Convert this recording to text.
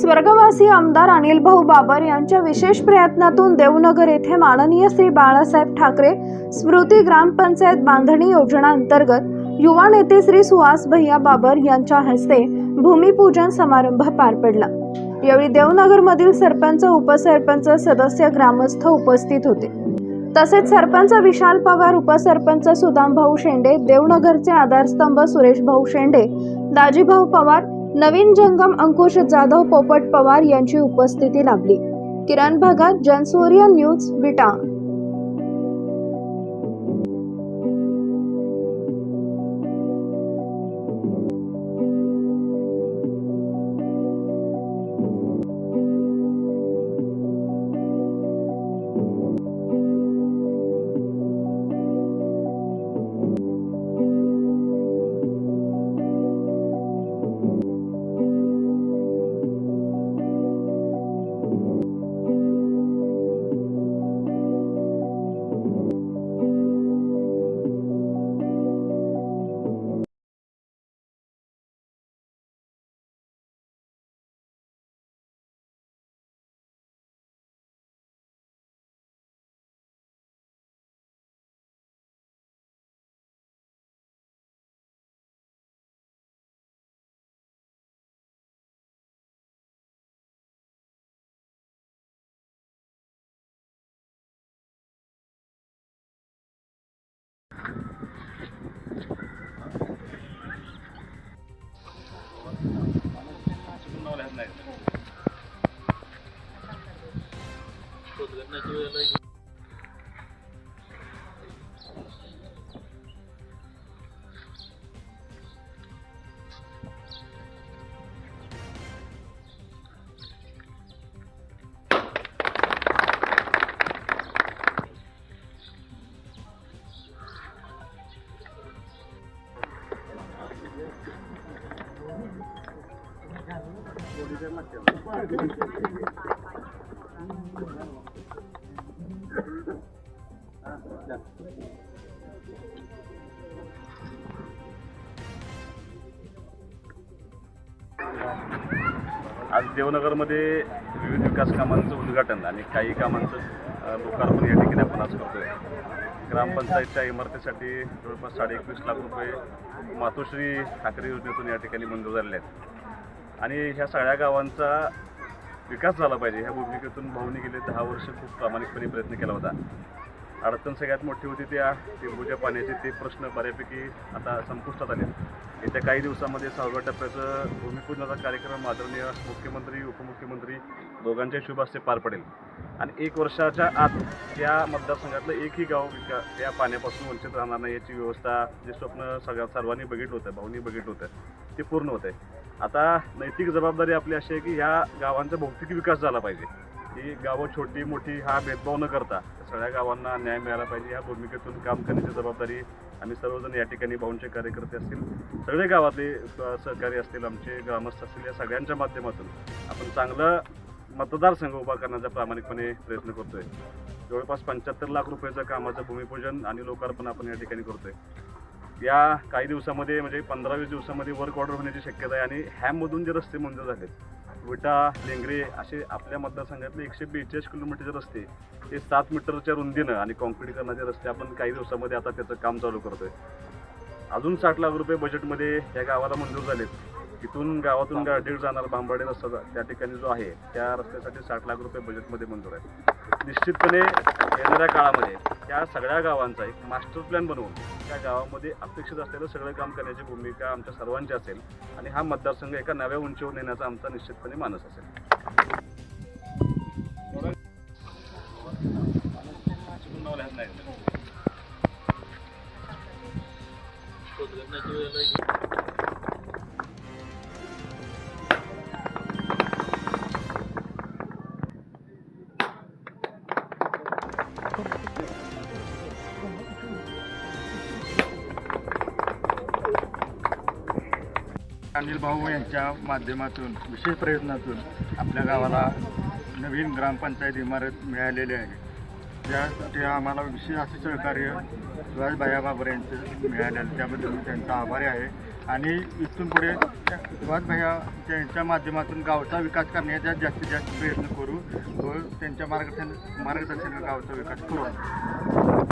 स्वर्गवासी आमदार अनिल भाऊ बाबर यांच्या विशेष प्रयत्नातून देवनगर येथे माननीय श्री बाळासाहेब ठाकरे स्मृती ग्रामपंचायत बांधणी योजना अंतर्गत युवा नेते श्री सुहास भैया बाबर यांच्या हस्ते भूमिपूजन समारंभ पार पडला. यावेळी देवनगरमधील सरपंच उपसरपंच सदस्य ग्रामस्थ उपस्थित होते. तसेच सरपंच विशाल पवार उपसरपंच सुदाम भाऊ शेंडे देवनगरचे आधारस्तंभ सुरेश भाऊ शेंडे दाजीभाऊ पवार नवीन जंगम अंकुश जाधव पोपट पवार यांची उपस्थिती लाभली. किरण भागात जनसूर्य न्यूज विटा. आज देवनगरमध्ये विविध विकास कामांचं उद्घाटन आणि काही कामांचं लोकार्पण या ठिकाणी आपण आज करतोय. ग्रामपंचायतच्या इमारतीसाठी जवळपास साडे एकवीस लाख रुपये मातोश्री ठाकरे योजनेतून या ठिकाणी मंजूर झालेले आहेत. आणि ह्या सगळ्या गावांचा विकास झाला पाहिजे. ह्या भूमिकेतून भाऊनी गेले दहा वर्ष खूप प्रामाणिकपणे प्रयत्न केला होता. अडचण सगळ्यात मोठी होती त्या टेंबूच्या पाण्याचे. ते प्रश्न बऱ्यापैकी आता संपुष्टात आले. येत्या काही दिवसामध्ये सहाव्या टप्प्याचं भूमिपूजनाचा कार्यक्रम आदरणीय मुख्यमंत्री उपमुख्यमंत्री दोघांच्या शुभास्ते पार पडेल. आणि एक वर्षाच्या आत या मतदारसंघातलं एकही गाव विका या पाण्यापासून वंचित राहणार नाही याची व्यवस्था जे स्वप्न सगळ्या सर्वांनी बघितलं होतं भाऊनी बघितलं होतं ते पूर्ण होतं आहे आता नैतिक जबाबदारी आपली अशी आहे की ह्या गावांचा भौतिक विकास झाला पाहिजे. ही गावं छोटी मोठी हा भेदभाव न करता सगळ्या गावांना न्याय मिळाला पाहिजे. या भूमिकेतून काम करण्याची जबाबदारी आम्ही सर्वजण या ठिकाणी भाऊंचे कार्यकर्ते असतील. सगळे गावातले सहकारी असतील आमचे ग्रामस्थ असतील या सगळ्यांच्या माध्यमातून आपण चांगलं मतदारसंघ उभा करण्याचा प्रामाणिकपणे प्रयत्न करतोय. जवळपास पंच्याहत्तर लाख रुपयाचं कामाचं भूमिपूजन आणि लोकार्पण आपण या ठिकाणी करतोय. या काही दिवसामध्ये म्हणजे पंधरा वीस दिवसामध्ये वर्क ऑर्डर होण्याची शक्यता आहे आणि हॅममधून जे रस्ते मंजूर झालेत विटा लेंगरे असे आपल्या मतदारसंघातले एकशे बेचाळीस किलोमीटरचे रस्ते ते सात मीटरच्या रुंदीनं आणि कॉन्क्रीटीकरणाचे रस्ते आपण काही दिवसामध्ये आता त्याचं काम चालू करतोय. अजून साठ लाख रुपये बजेटमध्ये या गावाला मंजूर झालेत. इथून गावातून गाडीवर जाणारा भांबाडे रस्ता त्या ठिकाणी जो आहे त्या रस्त्यासाठी साठ लाख रुपये बजेटमध्ये मंजूर आहे निश्चितपणे येणाऱ्या काळामध्ये त्या सगळ्या गावांचा एक मास्टर प्लॅन बनवून त्या गावामध्ये अपेक्षित असलेलं सगळं काम करण्याची भूमिका आमच्या सर्वांची असेल आणि हा मतदारसंघ एका नव्या उंचीवर नेण्याचा आमचा निश्चितपणे मानस असेल. अनिल भाऊ यांच्या माध्यमातून विशेष प्रयत्नातून आपल्या गावाला नवीन ग्रामपंचायत इमारत मिळालेली आहे. त्यासाठी आम्हाला विशेष असे सहकार्य सुभाष बाबर यांचं मिळालेलं त्याबद्दल मी त्यांचा आभारी आहे. आणि इथून पुढे सुभाष भैया त्यांच्या माध्यमातून गावचा विकास करण्याचा जास्तीत जास्त प्रयत्न करू व त्यांच्या मार्गदर्शन मार्गदर्शन गावचा विकास करू.